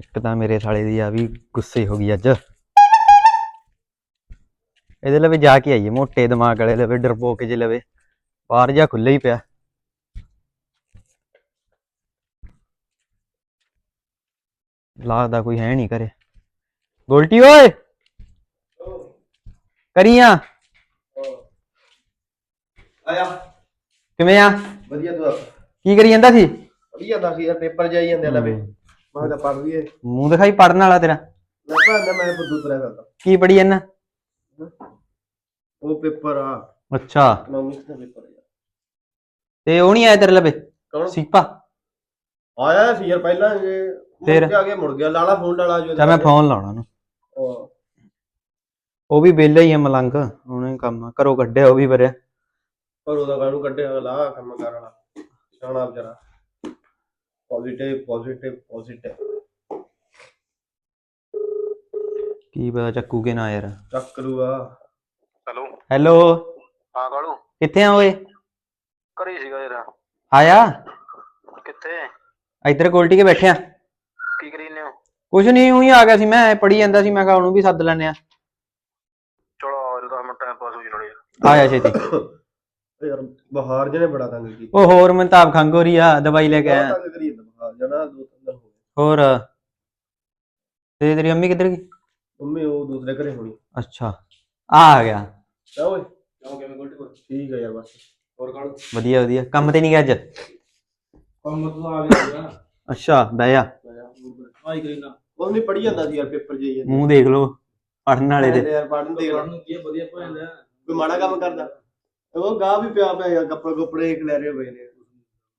ਇੱਕ ਤਾਂ ਮੇਰੇ ਸਾਲੇ ਦੀ ਆ ਵੀ ਗੁੱਸੇ ਹੋ ਗਈ ਅੱਜ। ਇਹਦੇ ਲਵੇ ਜਾ ਕੇ ਆਈਏ ਮੋਟੇ ਦਿਮਾਗ ਵਾਲੇ ਲਵੇ ਡਰਪੋਕ ਜੇ ਲਵੇ। ਬਾਹਰ ਜਾ ਖੁੱਲੇ ਹੀ ਪਿਆ। ਲੱਗਦਾ ਕੋਈ ਹੈ ਨਹੀਂ ਕਰੇ ਗੋਲਟੀ ਓਏ! ਕਰੀਆਂ? ਆਇਆ। ਕਿਵੇਂ ਆ? ਵਧੀਆ ਤੂੰ ਦੱਸ। ਕੀ ਕਰੀ ਜਾਂਦਾ ਸੀ? ਵਧੀਆ ਦੱਸ ਯਾਰ ਪੇਪਰ ਜਾਈ ਜਾਂਦੇ ਲਵੇ। ਮੈਂ ਤਾਂ ਪੜ ਲਈਏ। ਮੂੰਹ ਦਿਖਾਈ ਪੜਨ ਵਾਲਾ ਤੇਰਾ। ਮੈਂ ਭਾਂਦਾ ਮੈਂ ਬੁੱਧੂ ਤੁਰਿਆ ਕਰਦਾ। ਕੀ ਪੜੀ ਜਾਂਦਾ ਉਹ ਪੇਪਰ ਆ। ਅੱਛਾ। ਇਕਨੋਮਿਕਸ ਦਾ ਪੇਪਰ ਆ। ਯਾਰ ਤੇ ਉਹ ਨਹੀਂ ਆਇਆ ਤੇਰੇ ਲਵੇ? ਕੌਣ? ਸੀਪਾ। ਆਇਆ ਸੀ ਯਾਰ ਪਹਿਲਾਂ ਜੇ। ਫਿਰ? ਮੁੜ ਕੇ ਆ ਕੇ ਮੁੜ ਗਿਆ। ਲਾਲਾ ਫੋਨ ਡਾਲਾ ਜੋ ਤਾਂ ਮੈਂ ਫੋਨ ਲਾਉਣਾ ਉਹਨੂੰ। ਉਹ ਉਹ ਵੀ ਵਿਹਲਾ ਹੀ ਆ ਮਲੰਗ। ਉਹਨੇ ਕੰਮ ਕਰੋ ਕੱਢਿਆ ਉਹ ਵੀ ਵਰਿਆ। ਪਰ ਉਹਦਾ ਕਾਹਨੂੰ ਕੱਢਿਆ ਅਗਲਾ ਕੰਮ ਵਾਲਾ। ਸਿਆਣਾ ਵਿਚਾਰਾ। ਪੋਜ਼ਿਟਿਵ ਪੋਜ਼ਿਟਿਵ ਪੋਜ਼ਿਟਿਵ ਕੀ ਪਤਾ ਚੱਕੂ ਕੇ ਨਾ ਯਾਰ। ਚੱਕ ਲੂਗਾ ਹੈਲੋ ਹੈਲੋ ਹਾਂ ਕਾਲੂ ਕਿੱਥੇ ਆ ਓਏ? ਘਰੇ ਸੀਗਾ ਯਾਰ। ਆਇਆ? ਕਿੱਥੇ? ਇੱਧਰ ਕੋਲਟੀ ਕੇ ਬੈਠਿਆ। ਕੀ ਕਰੀ ਨੇ ਹੋ? ਕੁਛ ਨਹੀਂ ਉਹੀ ਆ ਗਿਆ ਸੀ ਮੈਂ ਪੜੀ ਜਾਂਦਾ ਸੀ ਮੈਂ ਕਿਹਾ ਉਹਨੂੰ ਵੀ ਸੱਦ ਲੈਣੇ ਆ ਚਲੋ ਆ ਜਾਓ 10 ਮਿੰਟ ਟਾਈਮ ਪਾਸ ਹੋ ਜੀ ਨਾਲੇ ਯਾਰ ਆਇਆ ਛੇਤੀ। ਯਾਰ ਬਹਾਰ ਜਿਹਨੇ ਬੜਾ ਤੰਗ ਕੀਤਾ। ਉਹ ਹੋਰ ਮੈਂ ਤਾਂ ਆਪ ਖੰਗ ਹੋ ਰਹੀ ਆ ਦਵਾਈ ਲੈ ਕੇ ਬਹੁਤ ਆਇਆ। ਤੰਗ ਕਰੀ ਜਾਂਦਾ ਬਹਾਰ ਜਣਾ ਦੋ ਤਿੰਨ ਦਿਨ ਹੋ ਗਏ। ਹੋਰ? ਤੇ ਤੇਰੀ ਮੰਮੀ ਕਿੱਧਰ ਗਈ? ਮੰਮੀ ਉਹ ਦੂਸਰੇ ਘਰੇ ਹੋਣੀ। ਅੱਛਾ। ਆ ਆ ਗਿਆ। ਜਾ ਓਏ। ਜਾਓ ਕਿਵੇਂ ਗੋਲਟੀ ਕੋਲ? ਠੀਕ ਹੈ ਯਾਰ ਬਸ। ਹੋਰ ਕਾਲੂ ਵਧੀਆ ਵਧੀਆ। ਕੰਮ ਤੇ ਨਹੀਂ ਗਿਆ ਅੱਜ? ਕੰਮ ਤੋਂ ਆ ਗਿਆ ਅੱਛਾ ਬਹਿ ਜਾ। ਆਈ ਕਰੀਨਾ ਉਹ ਨਹੀਂ ਪੜੀ ਜਾਂਦਾ ਸੀ ਯਾਰ ਪੇਪਰ ਜਾਈ ਮੂੰਹ ਦੇਖ ਲੋ ਪੜਨ ਵਾਲੇ ਦੇ। ਯਾਰ ਪੜਨ ਦੇ ਨੂੰ ਕੀ ਵਧੀਆ ਭੈਣ ਕੋਈ ਮਾੜਾ ਕੰਮ ਕਰਦਾ? ਉਹ ਗਾਹ ਵੀ ਪਿਆ ਪਿਆ ਯਾਰ ਕੱਪੜੇ ਕੁਪੜੇ ਖਿਲਾਰੇ ਪਏ ਨੇ।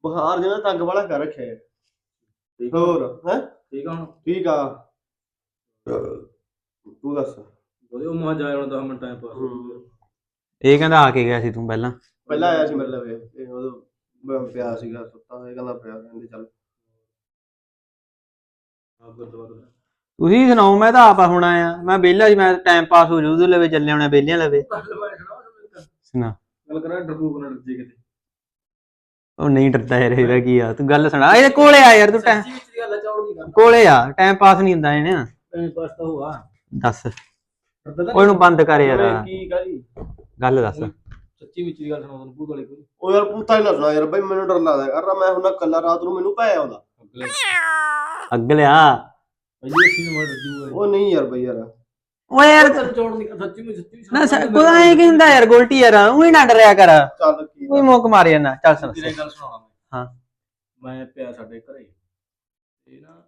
ਬੁਖਾਰ ਜਿਹਨਾਂ ਤੰਗ ਵਾਲਾ ਕਰ ਰੱਖਿਆ ਹੈ ਹੋਰ ਹੈ? ਠੀਕ ਆ ਹੁਣ? ਠੀਕ ਆ। ਤੂੰ ਦੱਸ। ਵਧੀਆ ਮਾ ਜਾਏ ਹੁਣ 10 ਮਿੰਟ ਟਾਈਮ ਪਾਸ ਹੂੰ। ਇਹ ਕਹਿੰਦਾ ਆ ਕੇ ਗਿਆ ਸੀ ਤੂੰ ਪਹਿਲਾਂ। ਪਹਿਲਾਂ ਆਇਆ ਸੀ ਮੇਰੇ ਲਵੇ ਤੇ ਉਦੋਂ ਮੈਂ ਪਿਆ ਸੀਗਾ ਸੁੱਤਾ ਹੋਇਆ ਕਹਿੰਦਾ ਪਿਆ ਕਹਿੰਦੇ ਚੱਲ। ਆਪ ਤੁਸੀਂ ਸੁਣਾਓ ਮੈਂ ਤਾਂ ਆਪ ਹੁਣ ਆਇਆ। ਮੈਂ ਵਿਹਲਾ ਸੀ ਮੈਂ ਟਾਈਮ ਪਾਸ ਹੋ ਜੂ ਉਹਦੇ ਲਵੇ ਚੱਲੇ ਆਉਣੇ ਵਿਹਲਿਆਂ ਲਵੇ ਸੁਣਾ। ਗੱਲ ਕਰਾਂ ਡਰਬੂਕ ਨਾ ਡਰਜੇ ਕਿਤੇ। ਉਹ ਨਹੀਂ ਡਰਦਾ ਯਾਰ ਇਹਦਾ ਕੀ ਆ? ਤੂੰ ਗੱਲ ਸੁਣਾ। ਇਹਦੇ ਕੋਲੇ ਆ ਯਾਰ ਤੂੰ ਟਾਈਮ ਸੱਚੀ ਵਿੱਚ ਦੀ ਗੱਲ ਆ ਚੌੜ ਦੀ ਗੱਲ ਕੋਲੇ ਆ ਟਾਈਮ ਪਾਸ ਨਹੀਂ ਹੁੰਦਾ ਇਹਨੇ। ਟਾਈਮ ਪਾਸ ਤਾਂ ਹੋਆ ਦੱਸ। ਡਰਦਾ ਤਾਂ ਉਹ ਇਹਨੂੰ ਬੰਦ ਕਰ ਯਾਰ। ਓਏ ਕੀ ਗੱਲ ਦੱਸ। ਸੱਚੀ ਵਿੱਚ ਦੀ ਗੱਲ ਸੁਣਾ ਤੁਹਾਨੂੰ ਭੂਤ ਵਾਲੀ ਕੋਈ। ਉਹ ਯਾਰ ਪੁੱਤਾ ਹੀ ਨਾ ਸੁਣਾ ਯਾਰ ਬਈ ਮੈਨੂੰ ਡਰ ਲੱਗਦਾ ਯਾਰ ਮੈਂ ਹੁਣ ਕੱਲਾ ਰਾਤ ਨੂੰ ਮੈਨੂੰ ਪੈ ਆਉਂਦਾ। ਅਗਲੇ ਅੱਗ ਲਿਆ। ਅਜੇ ਸੀ ਮਰ ਜੂ ਉਹ ਨਹੀਂ ਯਾਰ ਬਈ ਯਾਰ। ਯਾਰ ਤੈਨੂੰ ਸੱਚੀ ਸੱਚੀ ਨਾ ਐ ਕੀ ਹੁੰਦਾ ਯਾਰ ਗੋਲਟੀ ਯਾਰ ਉਹੀ ਨਾ ਡਰਿਆ ਕਰ। ਚੱਲ ਕੀ ਕੋਈ ਮੋਕ ਮਾਰ ਜਾਂਦਾ ਚੱਲ ਸੁਣ। ਤੇਰੇ ਗੱਲ ਸੁਣਾਉਣਾ ਮੈਂ। ਹਾਂ। ਮੈਂ ਪਿਆ ਸਾਡੇ ਘਰੇ। ਤੇ ਨਾ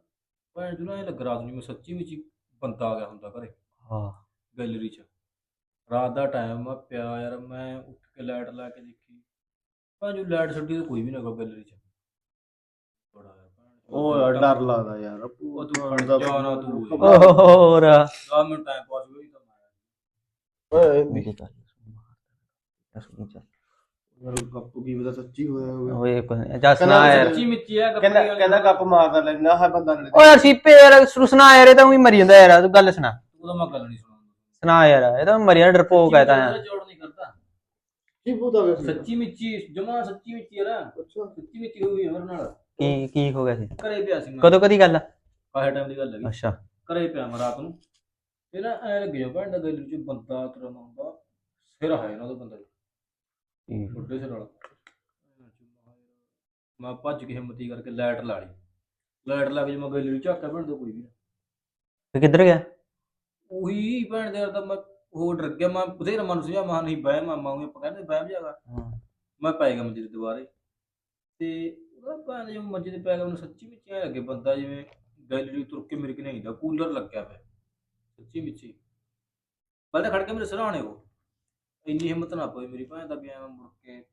ਭੈਣ ਜੀ ਨਾ ਇਹ ਲੱਗ ਰਾਤ ਨੂੰ ਮੈਂ ਸੱਚੀ ਵਿੱਚ ਹੀ ਬੰਦਾ ਆ ਗਿਆ ਹੁੰਦਾ ਘਰੇ। ਹਾਂ। ਗੈਲਰੀ 'ਚ। ਰਾਤ ਦਾ ਟਾਈਮ ਆ ਪਿਆ ਯਾਰ ਮੈਂ ਉੱਠ ਕੇ ਲਾਈਟ ਲਾ ਕੇ ਦੇਖੀ। ਭੈਣ ਜੀ ਲਾਈਟ ਛੱਡੀ ਤਾਂ ਕੋਈ ਵੀ ਨਾ ਗਾ ਗੈਲਰੀ 'ਚ। ਉਹ ਯਾਰ ਡਰ ਲੱਗਦਾ ਯਾਰ ਉਹ ਤੂੰ ਜਾ ਨਾ ਤੂੰ ਹੋਰ। 10 ਮਿੰਟ ਟਾਈਮ ਪਾਸ ਹੋਈ ਤਾਂ ਓਏ ਮੇਰੀ ਗੱਲ ਸੁਣ ਚੱਲ। ਯਾਰ ਗੱਪੂ ਕੀ ਪਤਾ ਸੱਚੀ ਹੋਇਆ ਹੋਵੇ। ਓਏ ਕੋਈ- ਜਾ ਸੁਣਾ ਯਾਰ। ਸੱਚੀ ਮਿੱਚੀ ਆ ਗੱਪੀ ਕਹਿੰਦਾ। ਕਹਿੰਦਾ ਗੱਪ ਮਾਰਦਾ ਲੈਣਾ ਹੈ ਬੰਦਾ ਨੇ ਓ ਯਾਰ ਸੀਪੇ ਯਾਰ ਸੁਣਾ ਯਾਰ ਇਹ ਤਾਂ ਉਹੀ ਮਰੀ ਜਾਂਦਾ ਯਾਰ ਤੂੰ ਗੱਲ ਸੁਣਾ। ਤੂੰ ਤਾਂ ਮੈਂ ਗੱਲ ਨਹੀਂ ਸੁਣਾਉਂਦਾ। ਸੁਣਾ ਯਾਰ ਇਹ ਤਾਂ ਮਰੀ ਜਾਂਦਾ ਡਰਪੋਕ ਹੈ ਤਾਂ ਯਾਰ। ਜੋੜ ਨਹੀਂ ਕਰਦਾ। ਕੀ ਪੁੱਤਾ ਵੇ ਸੱਚੀ ਮਿੱਚੀ ਜਮਾ ਸੱਚੀ ਮਿੱਚੀ ਯਾਰ ਅੱਛਾ। ਸੱਚੀ ਮਿੱਚੀ ਹੋਈ ਮੇਰੇ ਨਾਲ। ਕੀ ਕੀ ਹੋ ਗਿਆ ਸੀ? ਘਰੇ ਪਿਆ ਸੀ ਮੈਂ। ਕਦੋਂ ਕਦੀ ਗੱਲ ਕਾਹੇ ਟਾਈਮ ਦੀ ਗੱਲ ਹੈਗੀ ਅੱਛਾ। ਘਰੇ ਪਿਆ ਮੈਂ ਰਾਤ ਨੂੰ। ਤੇ ਨਾ ਐ ਲੱਗਿਆ ਭੈਣ ਦਾ ਗੈਲਰੀ ਚ ਬੰਦਾ ਤੁਰਨ ਆਉਂਦਾ ਸਿਰ ਹੈ ਇਹਨਾਂ ਦਾ ਬੰਦਾ ਬੁੱਢੇ ਸਿਰ ਵਾਲਾ। ਮੈਂ ਭੱਜ ਕੇ ਹਿੰਮਤੀ ਕਰਕੇ ਲਾਈਟ ਲਾ ਲਈ। ਲਾਈਟ ਲਾ ਕੇ ਜੇ ਮੈਂ ਗੈਲਰੀ ਝਾਕਿਆ ਭੈਣ ਦਾ ਕੋਈ ਵੀ ਨਾ। ਤੇ ਕਿੱਧਰ ਗਿਆ? ਉਹੀ ਭੈਣ ਦੇ ਯਾਰ ਮੈਂ ਉਹ ਡਰ ਗਿਆ। ਮੈਂ ਬਥੇਰਾ ਮਨ ਸੁਝਾ ਮਾ ਨਹੀਂ ਬਹਿ ਮੈਂ ਮਾਉਂਗੇ ਆਪਾਂ ਕਹਿੰਦੇ ਬਹਿ ਜਾਗਾ। ਮੈਂ ਪੈ ਗਿਆ ਮੰਜੇ ਦੇ ਦੁਬਾਰੇ ਤੇ ਉਹਦਾ ਭੈਣ ਜੋ ਮੰਜੇ ਤੇ ਪੈ ਗਿਆ ਮੈਨੂੰ ਸੱਚੀ ਵਿੱਚ ਐ ਲੱਗੇ ਬੰਦਾ ਜਿਵੇਂ ਗੈਲਰੀ ਤੁਰ ਕੇ ਮੇਰੇ ਕਿਨੇ ਆਈਦਾ ਕੂਲਰ ਲੱਗਿਆ ਪਿਆ। ਸੱਚੀ ਵਿੱਚ ਹੀ। ਮੈਂ ਤਾਂ ਖੜ ਕੇ ਮੇਰੇ ਸਰਾਣੇ ਉਹ ਇੰਨੀ ਹਿੰਮਤ ਨਾ ਪਈ ਮੇਰੀ ਭੈਣ ਦਾ ਵੀ ਐਵੇਂ ਮੁੜ ਕੇ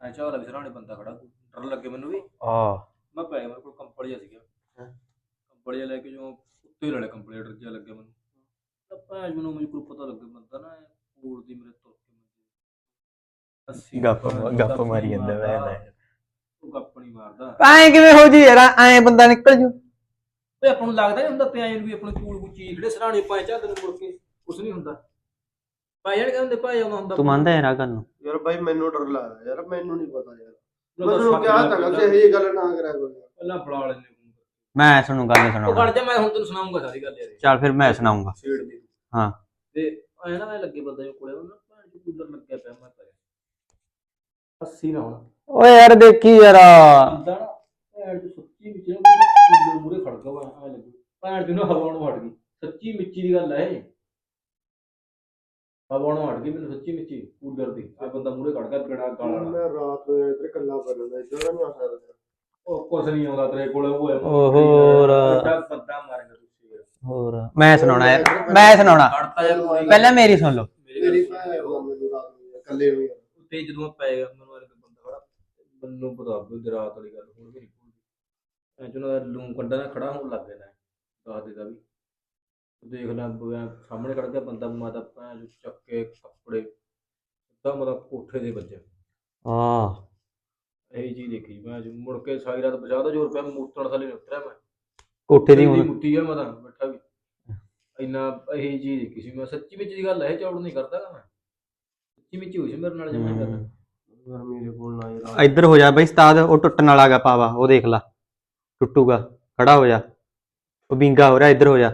ਐ ਚਾਹਲਾ ਵੀ ਸਰਾਣੇ ਬੰਦਾ ਖੜਾ ਡਰ ਲੱਗੇ ਮੈਨੂੰ ਵੀ। ਆ। ਮੈਂ ਪੈ ਗਿਆ ਮੇਰੇ ਕੋਲ ਕੰਪਲ ਜਿਹਾ ਸੀਗਾ। ਕੰਪਲ ਜਿਹਾ ਲੈ ਕੇ ਜੋ ਉੱਤੇ ਵਾਲੇ ਕੰਪਲੀਟਰ ਜਿਹਾ ਲੱਗਿਆ ਮੈਨੂੰ। ਤਾਂ ਭੈਣ ਮੈਨੂੰ ਮੈਨੂੰ ਕੋਈ ਪਤਾ ਲੱਗੇ ਬੰਦਾ ਨਾ ਪੂਰ ਦੀ ਮੇਰੇ ਤੁਰ ਕੇ ਮੰਜੇ ਅੱਸੀ ਗੱਪ ਗੱਪ ਮਾਰੀ ਜਾਂਦਾ ਮੈਂ ਉਹ ਗੱਪ ਨਹੀਂ ਮਾਰਦਾ। ਐ ਕਿਵੇਂ ਹੋ ਜੀ ਯਾਰ ਐ ਬੰਦਾ ਨਿਕਲ ਜੂ। ਓਏ ਆਪਾਂ ਨੂੰ ਲੱਗਦਾ ਨਹੀਂ ਹੁੰਦਾ ਪਿਆ ਨੂੰ ਵੀ ਆਪਣੇ ਕੋਲ ਕੋਈ ਚੀਜ਼ ਜਿਹੜੇ ਸਰਾਣੇ ਪਾਏ ਚਾਹਦੇ ਨੂੰ ਮੁੜ ਕੇ ਕੁਛ ਨਹੀਂ ਹੁੰਦਾ। ਪਾਏ ਜਾਣ ਕਹਿੰਦੇ ਪਾਏ ਆਉਂਦਾ ਹੁੰਦਾ। ਤੂੰ ਮੰਨਦਾ ਯਾਰ ਆ ਗੱਲ ਨੂੰ? ਯਾਰ ਬਾਈ ਮੈਨੂੰ ਡਰ ਲੱਗਦਾ ਯਾਰ ਮੈਨੂੰ ਨਹੀਂ ਪਤਾ ਯਾਰ। ਮੈਨੂੰ ਕਿਹਾ ਤਾਂ ਜਾਂਦਾ। ਕਿ ਇਹ ਗੱਲ ਨਾ ਕਰਿਆ ਕਰੋ ਪਹਿਲਾਂ ਫੜਾ ਲੈਣੇ ਮੈਂ ਤੁਹਾਨੂੰ ਗੱਲ ਉਹ ਸੁਣਾਉਣਾ ਖੜ ਜਾ ਮੈਂ ਹੁਣ ਤੈਨੂੰ ਸੁਣਾਉਂਗਾ ਸਾਰੀ ਗੱਲ ਯਾਰ। ਚੱਲ ਫਿਰ ਮੈਂ ਸੁਣਾਉਂਗਾ। ਛੇੜ ਦੇ। ਹਾਂ। ਤੇ ਐ ਨਾ ਮੈਂ ਲੱਗੇ ਬੰਦੇ ਕੋਲੇ ਉਹਨਾਂ ਭੈਣ ਚ ਕੂਲਰ ਲੱਗਿਆ ਪਿਆ ਮੈਂ ਕਰਿਆ ਹੱਸੀ ਨਾ ਹੁਣ। ਓਏ ਯਾਰ ਦੇਖੀ ਯਾਰ ਬੰਦਾ ਨਾ ਭੈਣ ਚ ਸੱਚੀ ਵਿੱਚ ਨਾ ਕੂਲਰ ਮੂਰੇ ਖੜ ਗਿਆ ਵਾ ਐ ਲੱਗੇ ਭੈਣ ਚ ਨਾ ਹਵਾ ਨੂੰ ਹਟ ਗਈ ਸੱਚੀ ਮਿੱਚੀ ਦੀ ਗੱਲ ਹੈ ਇਹ ਹਵਾ ਨੂੰ ਹਟ ਗਈ ਮੈਨੂੰ ਸੱਚੀ ਮਿੱਚੀ ਕੂਲਰ ਦੀ ਤੇ ਬੰਦਾ ਮੂਰੇ ਖੜ ਗਿਆ ਬਿਨਾ ਗਾਲਾਂ ਨਾਲ। ਮੈਂ ਰਾਤ ਨੂੰ ਇੱਧਰ ਕੱਲਾ ਕਰਦਾ ਇੱਧਰ ਨਹੀਂ ਆ ਸਕਦਾ ਉਹ ਕੁਛ ਨਹੀਂ ਆਉਂਦਾ ਤੇਰੇ ਕੋਲੇ ਉਹ ਹੈ ਓ ਹੋਰ। ਵੱਡਾ ਬੰਦਾ ਮਾਰੇਗਾ ਤੁਸੀਂ ਯਾਰ। ਹੋਰ ਮੈਂ ਸੁਣਾਉਣਾ ਯਾਰ ਮੈਂ ਸੁਣਾਉਣਾ ਖੜਤਾ ਯਾਰ ਪੂਰੀ। ਪਹਿਲਾਂ ਮੇਰੀ ਸੁਣ ਲਓ ਮੇਰੀ ਭੈਣ ਦਾ ਮੈਨੂੰ ਰਾਤ ਨੂੰ ਇਕੱਲੇ ਨੂੰ ਯਾਰ। ਤੇ ਜਦੋਂ ਮੈਂ ਪੈ ਗਿਆ ਮੈਨੂੰ ਮੈਨੂੰ ਪਤਾ ਵੀ ਉਹਦੀ ਰਾਤ ਵਾਲੀ ਗੱਲ ਹੁਣ ਵੀ ਨਹੀਂ ਭੁੱਲਦੀ। ਐ ਜਿਹਨਾਂ ਦਾ ਲੂੰ ਕੱਢਾ ਨਾ ਖੜਾ ਹੋਣ ਲੱਗ ਗਿਆ ਨਾ ਦੱਸ ਦੇਦਾ ਵੀ। ਦੇਖ ਲੈ ਮੈਂ ਸਾਹਮਣੇ ਖੜ ਗਿਆ ਬੰਦਾ ਮਾਤਾ ਭੈਣ ਚੋਦ ਚੱਕੇ ਕੱਪੜੇ ਸਿੱਧਾ ਮਤਲਬ ਕੋਠੇ ਦੇ ਵੱਜਿਆ। ਆ ਇਹੀ ਚੀਜ਼ ਦੇਖੀ ਮੈਂ ਅੱਜ ਮੁੜ ਕੇ ਸਾਰੀ ਰਾਤ ਬਚਾ ਦਾ ਜੋਰ ਪਿਆ ਮੂਤਣ ਥੱਲੇ ਉਤਰਿਆ ਮੈਂ। ਕੋਠੇ ਦੀ ਹੁਣ। ਮੁੱਤੀ ਆ ਮੈਂ ਤਾਂ ਬੈਠਾ ਵੀ। ਇੰਨਾ ਇਹੀ ਚੀਜ਼ ਦੇਖੀ ਸੀ ਮੈਂ ਸੱਚੀ ਵਿੱਚ ਦੀ ਗੱਲ ਹੈ ਚੌੜ ਨਹੀਂ ਕਰਦਾ ਗਾ ਮੈਂ। ਸੱਚੀ ਵਿੱਚ ਹੋਈ ਸੀ ਮੇਰੇ ਨਾਲ ਜਮਾਈ ਗੱਲ। ਯਾਰ ਮੇਰੇ ਕੋਲ ਨਾ ਯਾਰ ਇੱਧਰ ਹੋ ਜਾ ਬਈ ਉਸਤਾਦ ਉਹ ਟੁੱਟਣ ਵਾਲਾ ਗਾ ਪਾਵਾ ਉਹ ਦੇਖ ਲਾ। ਟੁੱਟੂਗਾ ਖੜਾ ਹੋ ਜਾ। ਉਹ ਬਿੰਗਾ ਹੋ ਰਿਹਾ ਇੱਧਰ ਹੋ ਜਾ।